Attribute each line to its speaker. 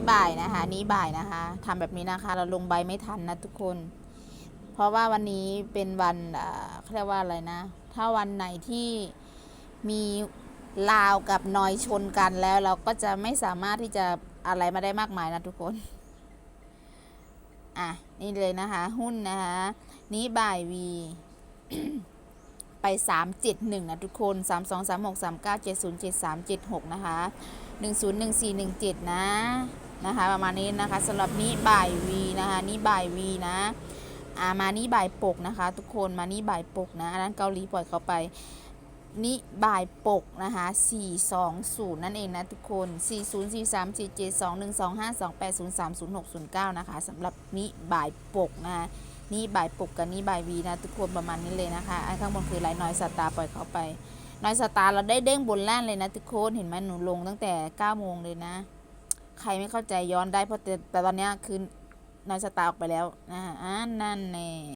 Speaker 1: ี้บ่ายนะคะ นี้บ่ายนะคะทำแบบนี้นะคะ เราลงใบไม่ทันนะทุกคน เพราะว่าวันนี้เป็นวันเขาเรียกว่าอะไรนะ ถ้าวันไหนที่มีลาวกับนอยชนกันแล้ว เราก็จะไม่สามารถที่จะอะไรมาได้มากมายนะทุกคน อะ นี่เลยนะคะ หุ้นนะคะ นี้บ่ายวีไป 371 นะทุกคน 3 2 3 6 3 9 7 0 7 3 7 6 นะคะ 101417 นะ นะคะประมาณนี้นะคะสำหรับนี้บ่ายวีนะคะนี่บ่ายวีนะอ่ามานี่บ่ายปกนะคะ ทุกคนมานี่บ่ายปกนะอันนั้นเกาหลีปล่อยเขาไปนี่บ่ายปกนะคะ420 นั่นเองนะทุกคน 40 43 47 21 25 28 03 06 09 นะคะสำหรับนี้บ่ายปกนะคะนี่บ่ายปกกับนี่บ่ายวีนะทุกคนประมาณนี้เลยนะคะอันข้างบนคือไลน์น้อยสตาร์ปล่อยเขาไปน้อยสตาร์เราได้เด้งบนล่างเลยนะทุกคน เห็นไหมหนูลงตั้งแต่ 9 โมงเลยนะ ใครไม่เข้าใจย้อนได้เพราะแต่แต่ตอนนี้คือน้อยสตาร์ออกไปแล้วนะอ่านั่นแน่